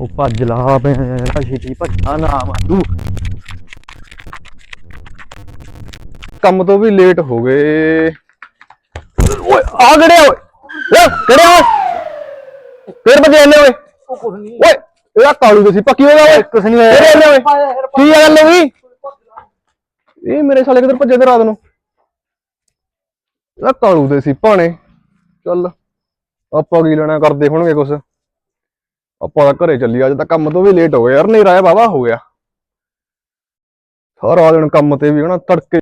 ਉਹ ਭੱਜ ਲਾ ਭੈਣ ਛੇਤੀ ਭੱਜਾ ਨਾ ਮਾਰੂ ਕੰਮ ਤੋਂ ਵੀ ਲੇਟ ਹੋ ਗਏ। ਓਏ ਆ ਗੜੇ ਓਏ? ਓਏ ਕਿਹੜੇ ਓਏ? ਫੇਰ ਭੱਜੇ ਇਹਨੇ ਓਏ। ਉਹ ਕੁਝ ਨਹੀਂ। ਓਏ ਇਹਦਾ ਕਾਲੂ ਤੁਸੀਂ ਪੱਕੀ ਹੋਇਆ ਓਏ? ਕੁਛ ਨਹੀਂ ਹੋਇਆ। ਇਹਨੇ ਓਏ। ਕੀ ਗੱਲ ਹੋ ਗਈ? ਇਹ ਮੇਰੇ ਸਾਲੇ ਕਿਧਰ ਭੱਜੇ ਤੇ ਰਾਤ ਨੂੰ? ਇਹਦਾ ਕਾਲੂ ਦੇ ਸੀ ਭਾਣੇ। ਚੱਲ ਆਪਾਂ ਕੀ ਲੈਣਾ ਕਰਦੇ ਹੋਣਗੇ ਕੁਛ। ਆਪਾਂ ਤਾਂ ਘਰੇ ਚੱਲੀ ਅੱਜ ਤਾਂ ਕੰਮ ਤੋਂ ਵੀ ਲੇਟ ਹੋ ਗਏ ਯਾਰ ਨਹੀਂ ਰਾਇਆ ਬਾਵਾ ਹੋ ਗਿਆ। ਸਾਰਾ ਦਿਨ ਕੰਮ ਤੇ ਵੀ ਹਨਾ, ਤੜਕੇ